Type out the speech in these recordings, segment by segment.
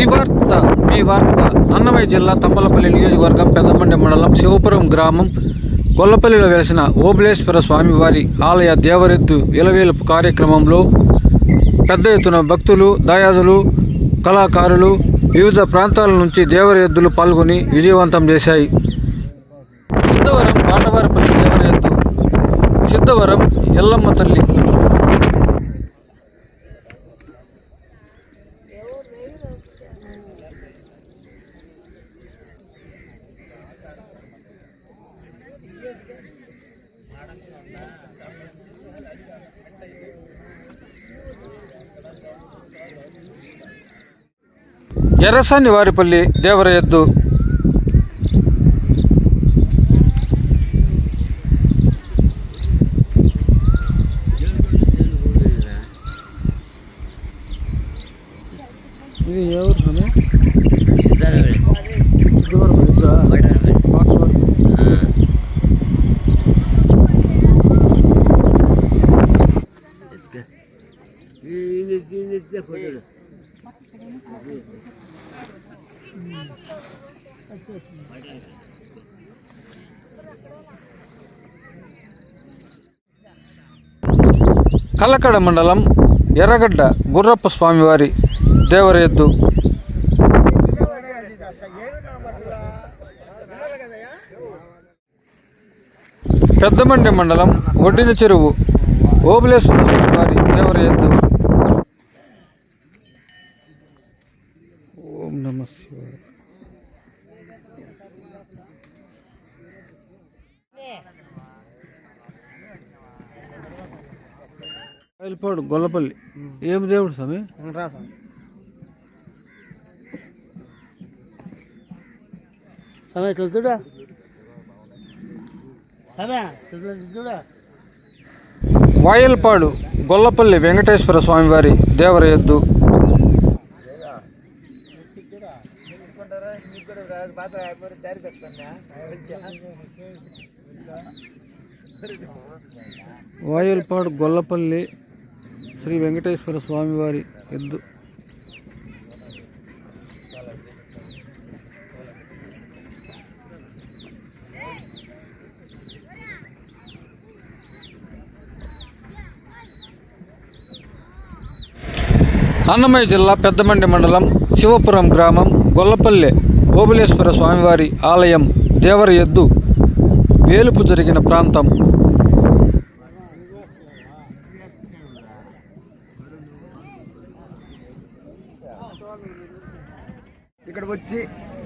శివార్త మీ వార్త అన్నమయ్య జిల్లా తంబలపల్లి నియోజకవర్గం పెద్దమండి మండలం శివపురం గ్రామం గొల్లపల్లిలో వెలిసిన ఓబులేశ్వర స్వామివారి ఆలయ దేవరెద్దు ఇలవేలుపు కార్యక్రమంలో పెద్ద ఎత్తున భక్తులు దాయాదులు కళాకారులు వివిధ ప్రాంతాల నుంచి దేవరెద్దులు పాల్గొని విజయవంతం చేశాయి. సిద్ధవరం బాటవారపల్లి దేవరెద్దు సిద్ధవరం ఎల్లమ్మ తల్లి ఎర్రసాని వారిపల్లి దేవర ఎద్దు ఇది ఎవరు స్వామి? సిద్ధవరం ఎద్దా? బాటవారం. కల్లకడ మండలం ఎర్రగడ్డ గుర్రప్ప స్వామివారి దేవర ఎద్దు పెద్దమండి మండలం ఒడ్డిన చెరువు ఓబులేశ్వర స్వామివారి దేవర ఎద్దు ఓం నమ శివాయ. బయలుపాడు గొల్లపల్లి. ఏం దేవుడు స్వామి? చూడా. చూడా. వాయల్పాడు గొల్లపల్లి వెంకటేశ్వర స్వామివారి దేవర ఎద్దు. వాయల్పాడు గొల్లపల్లి శ్రీ వెంకటేశ్వర స్వామివారి ఎద్దు. అన్నమయ్య జిల్లా పెద్దమండి మండలం శివపురం గ్రామం గొల్లపల్లె ఓబులేశ్వర స్వామివారి ఆలయం దేవర ఎద్దు. వేలుపు జరిగిన ప్రాంతం ఇక్కడ వచ్చి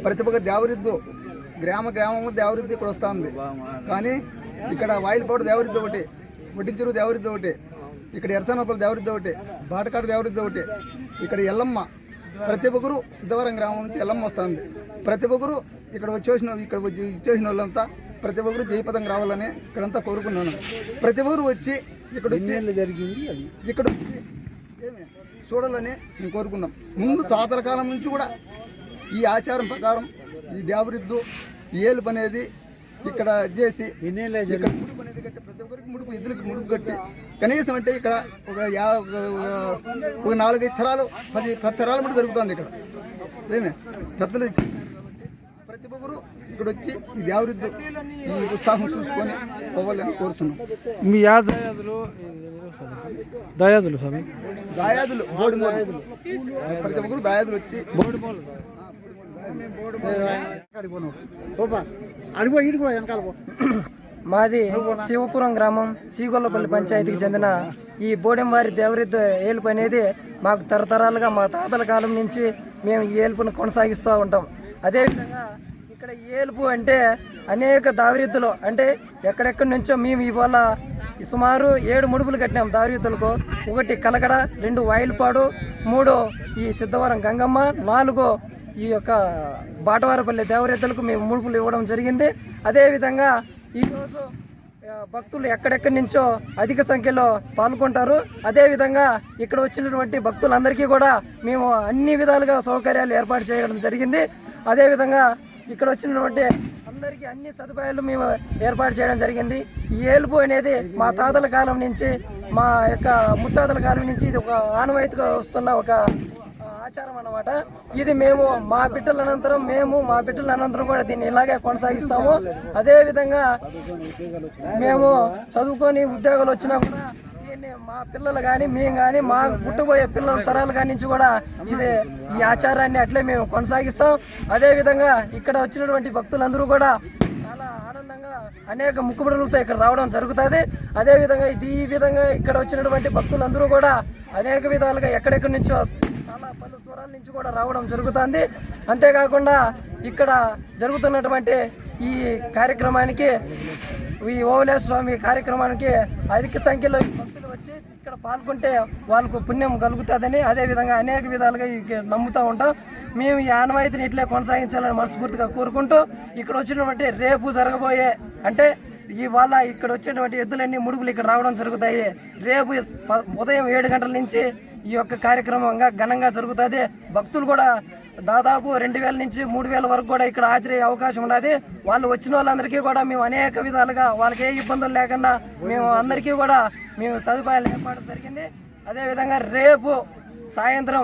ప్రతి ఒక్క దేవరిద్దు గ్రామ గ్రామము దేవరిద్దు ఇక్కడ వస్తుంది. కానీ ఇక్కడ వాయిల్పాడు దేవరిద్దు ఒకటి వడ్డించెరు దేవరిద్దు ఒకటి ఇక్కడ ఎరసనపల్లి దేవరిద్దు ఒకటి బాటకాడు దేవరిద్దు ఒకటి ఇక్కడ ఎల్లమ్మ ప్రతి ఒక్కరు సిద్ధవరం గ్రామం నుంచి ఎల్లమ్మ వస్తుంది. ప్రతి ఒక్కరు ఇక్కడ వచ్చేసిన ఇక్కడ వచ్చి వచ్చేసిన వాళ్ళంతా ప్రతి ఒక్కరు జయపదం రావాలని ఇక్కడంతా కోరుకున్నాను. ప్రతి ఒక్కరు వచ్చి ఇక్కడ జరిగింది ఇక్కడ చూడాలని మేము కోరుకున్నాం. ముందు తాతల కాలం నుంచి కూడా ఈ ఆచారం ప్రకారం ఈ దేవరిద్దు ఈ ఏలుపు అనేది ఇక్కడ చేసి ఇక్కడ ముడుపు అనేది కట్టి ప్రతి ఒక్కరికి ముడుపు ఎద్దులకి ముడుపు కట్టి కనీసం అంటే ఇక్కడ ఒక యా ఒక- నాలుగైదు తరాలు పది పది తరాలు కూడా జరుగుతుంది ఇక్కడ. పెద్దలు ఇచ్చి ప్రతి ఒక్కరు ఇక్కడ వచ్చి ఈ దేవరిద్దు ఈ ఉత్సాహం చూసుకొని పోవాలని కోరుతున్నాం. మీ యా దయాదులు స్వామి. దాయాదులు ప్రతి ఒక్కరు దాయాదులు వచ్చి బోడిమోలు మాది శివపురం గ్రామం శ్రీగొల్లపల్లి పంచాయతీకి చెందిన ఈ బోడెంవారి దేవరిద్ద ఏలుపు అనేది మాకు తరతరాలుగా మా తాతల కాలం నుంచి మేము ఈ ఏలుపును కొనసాగిస్తూ ఉంటాం. అదేవిధంగా ఇక్కడ ఏలుపు అంటే అనేక దావరిద్దులు అంటే ఎక్కడెక్కడి నుంచో మేము ఇవాళ సుమారు ఏడు ముడుపులు కట్టినాం దావరిద్దులకు. ఒకటి కలకడ రెండు వాయిల్పాడు మూడు ఈ సిద్ధవరం గంగమ్మ నాలుగో ఈ యొక్క బాటవారపల్లి దేవరెద్దలకు మేము ముడుపులు ఇవ్వడం జరిగింది. అదేవిధంగా ఈరోజు భక్తులు ఎక్కడెక్కడి నుంచో అధిక సంఖ్యలో పాల్గొంటారు. అదేవిధంగా ఇక్కడ వచ్చినటువంటి భక్తులందరికీ కూడా మేము అన్ని విధాలుగా సౌకర్యాలు ఏర్పాటు చేయడం జరిగింది. అదేవిధంగా ఇక్కడ వచ్చినటువంటి అందరికీ అన్ని సదుపాయాలు మేము ఏర్పాటు చేయడం జరిగింది. ఈ ఏలుపు అనేది మా తాతల కాలం నుంచి మా యొక్క ముత్తాతల కాలం నుంచి ఇది ఒక ఆనవాయితీగా వస్తున్న ఒక ఆచారం అనమాట అన్నమాట. ఇది మేము మా బిడ్డల అనంతరం మేము మా బిడ్డల అనంతరం కూడా దీన్ని ఇలాగే కొనసాగిస్తాము. అదే విధంగా మేము చదువుకొని ఉద్యోగాలు వచ్చినా కూడా దీన్ని మా పిల్లలు కానీ మేము కానీ మా పుట్టబోయే పిల్లల తరాల కాడి నుంచి కూడా ఇది ఈ ఆచారాన్ని అట్లే మేము కొనసాగిస్తాం. అదే విధంగా ఇక్కడ వచ్చినటువంటి భక్తులందరూ కూడా చాలా ఆనందంగా అనేక ముక్కుబడులతో ఇక్కడ రావడం జరుగుతుంది. అదే విధంగా ఇది ఈ విధంగా ఇక్కడ వచ్చినటువంటి భక్తులందరూ కూడా అనేక విధాలుగా ఎక్కడెక్కడి నుంచో చాలా పలు దూరాల నుంచి కూడా రావడం జరుగుతుంది. అంతేకాకుండా ఇక్కడ జరుగుతున్నటువంటి ఈ కార్యక్రమానికి ఈ ఓవలేశ్వర స్వామి కార్యక్రమానికి అధిక సంఖ్యలో భక్తులు వచ్చి ఇక్కడ పాల్గొంటే వాళ్ళకు పుణ్యం కలుగుతుందని అదే విధంగా అనేక విధాలుగా నమ్ముతూ ఉంటాం. మేము ఈ ఆనవాయితీని ఇట్లే కొనసాగించాలని మనస్ఫూర్తిగా కోరుకుంటూ ఇక్కడ వచ్చినటువంటి రేపు జరగబోయే అంటే ఇవాళ ఇక్కడ వచ్చినటువంటి ఎద్దులన్నీ ముడుగులు ఇక్కడ రావడం జరుగుతాయి. రేపు ఉదయం ఏడు గంటల నుంచి ఈ యొక్క కార్యక్రమంగా ఘనంగా జరుగుతుంది. భక్తులు కూడా దాదాపు రెండు వేల నుంచి మూడు వేల వరకు కూడా ఇక్కడ హాజరయ్యే అవకాశం ఉన్నది. వాళ్ళు వచ్చిన వాళ్ళందరికీ కూడా మేము అనేక విధాలుగా వాళ్ళకి ఏ ఇబ్బందులు లేకుండా మేము అందరికీ కూడా మేము సదుపాయాలు ఏర్పాటు జరిగింది. అదేవిధంగా రేపు సాయంత్రం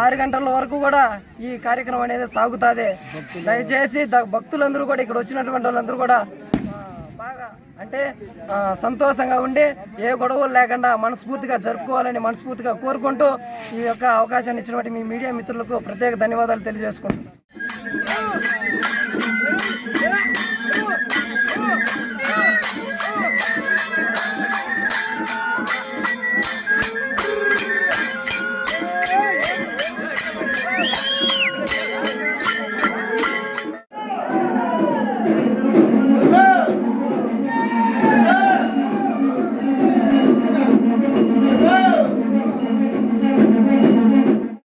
ఆరు గంటల వరకు కూడా ఈ కార్యక్రమం అనేది సాగుతుంది. దయచేసి భక్తులందరూ కూడా ఇక్కడ వచ్చినటువంటి వాళ్ళందరూ కూడా అంటే సంతోషంగా ఉండి ఏ గొడవలు లేకుండా మనస్ఫూర్తిగా జరుపుకోవాలని మనస్ఫూర్తిగా కోరుకుంటూ ఈ యొక్క అవకాశాన్ని ఇచ్చినటువంటి మీ మీడియా మిత్రులకు ప్రత్యేక ధన్యవాదాలు తెలియజేసుకుంటున్నాను.